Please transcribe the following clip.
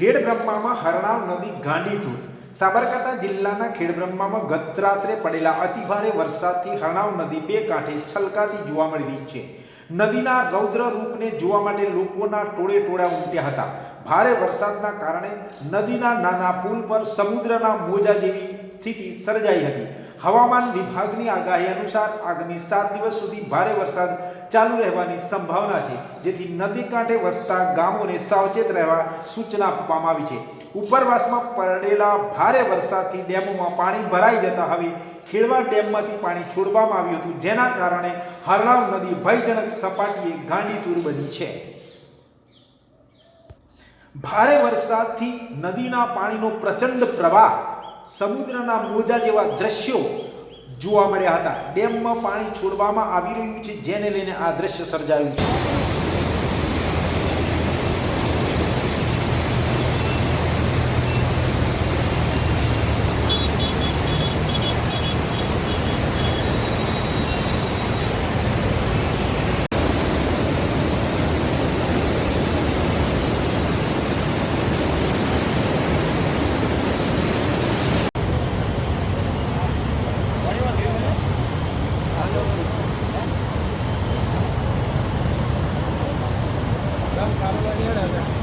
ખેડબ્રહ્મામાં હરણાવ નદી ગાંડીતુર સાબરકાંઠા જિલ્લાના ખેડબ્રહ્મામાં ગત રાત્રે પડેલા અતિભારે વરસાદથી હરણાવ નદી બે કાંઠે છલકાતી જોવા મળી છે. નદીના રૌદ્ર રૂપને જોવા માટે લોકોના ટોળે ટોળા ઉમટ્યા હતા. ભારે વરસાદના કારણે નદીના નાના પુલ પર સમુદ્રના મોજા જેવી સ્થિતિ સર્જાઈ હતી. હવામાન વિભાગની આગાહી અનુસાર આગામી સાત દિવસ સુધી ભારે વરસાદ ચાલુ રહેવાની સંભાવના છે, જેથી નદી કાંઠે વસતા ગામોને સાવચેત રહેવા સૂચના આપવામાં આવી છે. ઉપરવાસમાં પડેલા ભારે વરસાદથી ડેમોમાં પાણી ભરાઈ જતા હવે ખેડવા ડેમમાંથી પાણી છોડવામાં આવ્યું હતું, જેના કારણે હરણાવ નદી ભયજનક સપાટીએ ગાંડીતુર બની છે. ભારે વરસાદથી નદીના પાણીનો પ્રચંડ પ્રવાહ સમુદ્રના મોજા જેવા દ્રશ્યો જોવા મળ્યા હતા. ડેમમાં પાણી છોડવામાં આવી રહ્યું છે, જેને લઈને આ દ્રશ્ય સર્જાયું છે. काम करने वाले हैं।